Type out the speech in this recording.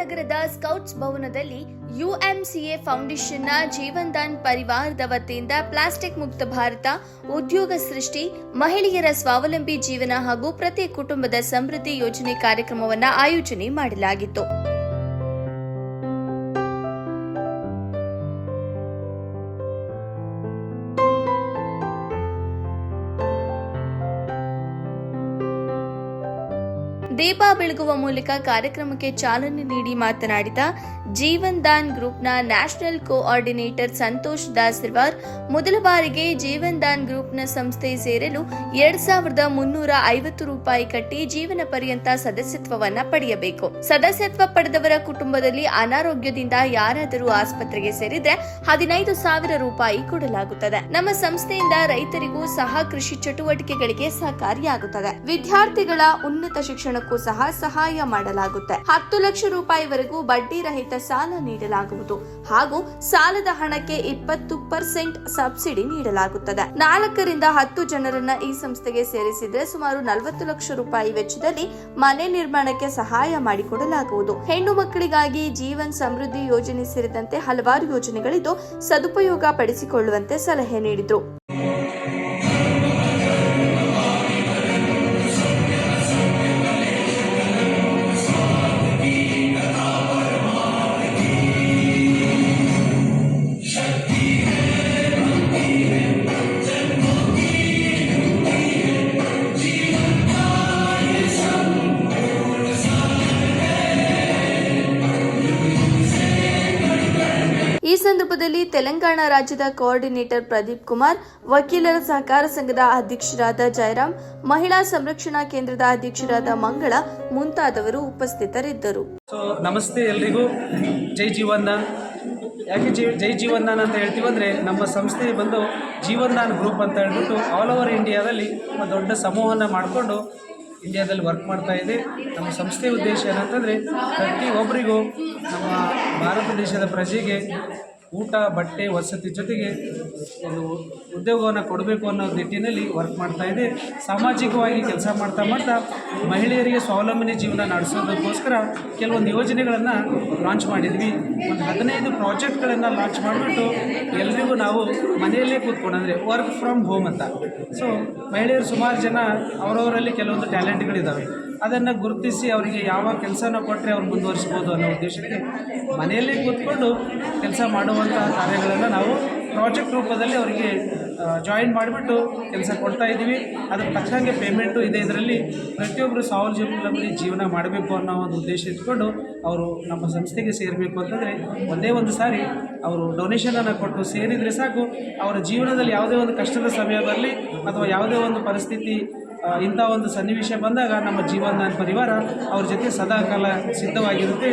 ನಗರದ ಸ್ಕೌಟ್ಸ್ ಭವನದಲ್ಲಿ ಯುಎಂಸಿಎ ಫೌಂಡೇಶನ್ನ ಜೀವನ್ದಾನ್ ಪರಿವಾರದ ವತಿಯಿಂದ ಪ್ಲಾಸ್ಟಿಕ್ ಮುಕ್ತ ಭಾರತ, ಉದ್ಯೋಗ ಸೃಷ್ಟಿ, ಮಹಿಳೆಯರ ಸ್ವಾವಲಂಬಿ ಜೀವನ ಹಾಗೂ ಪ್ರತಿ ಕುಟುಂಬದ ಸಮೃದ್ಧಿ ಯೋಜನೆ ಕಾರ್ಯಕ್ರಮವನ್ನು ಆಯೋಜನೆ ಮಾಡಲಾಗಿತ್ತು. ದೀಪ ಬೆಳಗುವ ಮೂಲಕ ಕಾರ್ಯಕ್ರಮಕ್ಕೆ ಚಾಲನೆ ನೀಡಿ ಮಾತನಾಡಿದ ಜೀವನ್ ದಾನ್ ಗ್ರೂಪ್ನ ನ್ಯಾಷನಲ್ ಕೋಆರ್ಡಿನೇಟರ್ ಸಂತೋಷ್ ದಾಸ್ ರಿವಾರ್ ಮೊದಲ ಬಾರಿಗೆ ಜೀವನ್ ದಾನ್ ಗ್ರೂಪ್ನ ಸಂಸ್ಥೆ ಸೇರಲು ಎರಡ್ ಸಾವಿರದ ಮುನ್ನೂರ ಐವತ್ತು ರೂಪಾಯಿ ಕಟ್ಟಿ ಜೀವನ ಪರ್ಯಂತ ಸದಸ್ಯತ್ವವನ್ನ ಪಡೆಯಬೇಕು. ಸದಸ್ಯತ್ವ ಪಡೆದವರ ಕುಟುಂಬದಲ್ಲಿ ಅನಾರೋಗ್ಯದಿಂದ ಯಾರಾದರೂ ಆಸ್ಪತ್ರೆಗೆ ಸೇರಿದ್ರೆ ಹದಿನೈದು ಸಾವಿರ ರೂಪಾಯಿ ಕೊಡಲಾಗುತ್ತದೆ. ನಮ್ಮ ಸಂಸ್ಥೆಯಿಂದ ರೈತರಿಗೂ ಸಹ ಕೃಷಿ ಚಟುವಟಿಕೆಗಳಿಗೆ ಸಹಕಾರಿಯಾಗುತ್ತದೆ. ವಿದ್ಯಾರ್ಥಿಗಳ ಉನ್ನತ ಶಿಕ್ಷಣಕ್ಕೂ ಸಹ ಸಹಾಯ ಮಾಡಲಾಗುತ್ತೆ. ಹತ್ತು ಲಕ್ಷ ರೂಪಾಯಿವರೆಗೂ ಬಡ್ಡಿ ರಹಿತ ಸಾಲ ನೀಡಲಾಗುವುದು. ಹಾಗೂ ಸಾಲದ ಹಣಕ್ಕೆ ಇಪ್ಪತ್ತು ಪರ್ಸೆಂಟ್ ಸಬ್ಸಿಡಿ ನೀಡಲಾಗುತ್ತದೆ. ನಾಲ್ಕರಿಂದ ಹತ್ತು ಜನರನ್ನ ಈ ಸಂಸ್ಥೆಗೆ ಸೇರಿಸಿದ್ರೆ ಸುಮಾರು ನಲವತ್ತು ಲಕ್ಷ ರೂಪಾಯಿ ವೆಚ್ಚದಲ್ಲಿ ಮನೆ ನಿರ್ಮಾಣಕ್ಕೆ ಸಹಾಯ ಮಾಡಿಕೊಡಲಾಗುವುದು. ಹೆಣ್ಣು ಮಕ್ಕಳಿಗಾಗಿ ಜೀವನ್ ಸಮೃದ್ಧಿ ಯೋಜನೆ ಸೇರಿದಂತೆ ಹಲವಾರು ಯೋಜನೆಗಳಿದ್ದು ಸದುಪಯೋಗ ಪಡಿಸಿಕೊಳ್ಳುವಂತೆ ಸಲಹೆ ನೀಡಿದರು. ಸಂದರ್ಭದಲ್ಲಿ ತೆಲಂಗಾಣ ರಾಜ್ಯದ ಕೋಆರ್ಡಿನೇಟರ್ ಪ್ರದೀಪ್ ಕುಮಾರ್, ವಕೀಲರ ಸಹಕಾರ ಸಂಘದ ಅಧ್ಯಕ್ಷರಾದ ಜಯರಾಮ್, ಮಹಿಳಾ ಸಂರಕ್ಷಣಾ ಕೇಂದ್ರದ ಅಧ್ಯಕ್ಷರಾದ ಮಂಗಳ ಮುಂತಾದವರು ಉಪಸ್ಥಿತರಿದ್ದರು. ನಮಸ್ತೆ ಎಲ್ರಿಗೂ. ಜೈ ಜೀವನ್ದಾನ್ ಯಾಕೆ ಜೈ ಜೈ ಜೀವನ್ದಾನ್ ಅಂತ ಹೇಳ್ತೀವಿ ಅಂದರೆ ನಮ್ಮ ಸಂಸ್ಥೆ ಬಂದು ಜೀವನ್ದಾನ್ ಗ್ರೂಪ್ ಅಂತ ಹೇಳ್ಬಿಟ್ಟು ಆಲ್ ಓವರ್ ಇಂಡಿಯಾದಲ್ಲಿ ಒಂದು ದೊಡ್ಡ ಸಮೂಹವನ್ನು ಮಾಡಿಕೊಂಡು ಇಂಡಿಯಾದಲ್ಲಿ ವರ್ಕ್ ಮಾಡ್ತಾ ಇದೆ. ನಮ್ಮ ಸಂಸ್ಥೆಯ ಉದ್ದೇಶ ಏನಂತಂದರೆ ಪ್ರತಿ ಒಬ್ಬರಿಗೂ ನಮ್ಮ ಭಾರತ ದೇಶದ ಪ್ರಜೆಗೆ ಊಟ, ಬಟ್ಟೆ, ವಸತಿ ಜೊತೆಗೆ ಒಂದು ಉದ್ಯೋಗವನ್ನು ಕೊಡಬೇಕು ಅನ್ನೋ ನಿಟ್ಟಿನಲ್ಲಿ ವರ್ಕ್ ಮಾಡ್ತಾ ಇದೆ. ಸಾಮಾಜಿಕವಾಗಿ ಕೆಲಸ ಮಾಡ್ತಾ ಮಾಡ್ತಾ ಮಹಿಳೆಯರಿಗೆ ಸ್ವಾವಲಂಬನೆ ಜೀವನ ನಡೆಸೋದಕ್ಕೋಸ್ಕರ ಕೆಲವೊಂದು ಯೋಜನೆಗಳನ್ನು ಲಾಂಚ್ ಮಾಡಿದ್ವಿ. ಒಂದು ಹದಿನೈದು ಪ್ರಾಜೆಕ್ಟ್ಗಳನ್ನು ಲಾಂಚ್ ಮಾಡಿಬಿಟ್ಟು ಎಲ್ರಿಗೂ ನಾವು ಮನೆಯಲ್ಲೇ ಕೂತ್ಕೊಂಡು, ಅಂದರೆ ವರ್ಕ್ ಫ್ರಮ್ ಹೋಮ್ ಅಂತ. ಸೊ ಮಹಿಳೆಯರು ಸುಮಾರು ಜನ ಅವರವರಲ್ಲಿ ಕೆಲವೊಂದು ಟ್ಯಾಲೆಂಟ್ಗಳಿದ್ದಾವೆ ಅದನ್ನು ಗುರುತಿಸಿ ಅವರಿಗೆ ಯಾವ ಕೆಲಸನ ಕೊಟ್ಟರೆ ಅವ್ರು ಮುಂದುವರಿಸ್ಬೋದು ಅನ್ನೋ ಉದ್ದೇಶಕ್ಕೆ ಮನೆಯಲ್ಲಿ ಕೂತ್ಕೊಂಡು ಕೆಲಸ ಮಾಡುವಂತಹ ಕಾರ್ಯಗಳನ್ನು ನಾವು ಪ್ರಾಜೆಕ್ಟ್ ರೂಪದಲ್ಲಿ ಅವರಿಗೆ ಜಾಯಿನ್ ಮಾಡಿಬಿಟ್ಟು ಕೆಲಸ ಕೊಡ್ತಾ ಇದ್ದೀವಿ. ಅದ್ರ ತಕ್ಕಂಗೆ ಪೇಮೆಂಟು ಇದೆ ಇದರಲ್ಲಿ. ಪ್ರತಿಯೊಬ್ಬರು ಸ್ವಾವಲಂಬಿ ಜೀವನ ಮಾಡಬೇಕು ಅನ್ನೋ ಒಂದು ಉದ್ದೇಶ ಇಟ್ಕೊಂಡು ಅವರು ನಮ್ಮ ಸಂಸ್ಥೆಗೆ ಸೇರಬೇಕು ಅಂತಂದರೆ ಒಂದೇ ಒಂದು ಸಾರಿ ಅವರು ಡೊನೇಷನನ್ನು ಕೊಟ್ಟು ಸೇರಿದರೆ ಸಾಕು. ಅವರ ಜೀವನದಲ್ಲಿ ಯಾವುದೇ ಒಂದು ಕಷ್ಟದ ಸಮಯ ಅಥವಾ ಯಾವುದೇ ಒಂದು ಪರಿಸ್ಥಿತಿ ಇಂಥ ಒಂದು ಸನ್ನಿವೇಶ ಬಂದಾಗ ನಮ್ಮ ಜೀವನ ಪರಿವಾರ ಅವ್ರ ಜೊತೆ ಸದಾಕಾಲ ಸಿದ್ಧವಾಗಿರುತ್ತೆ.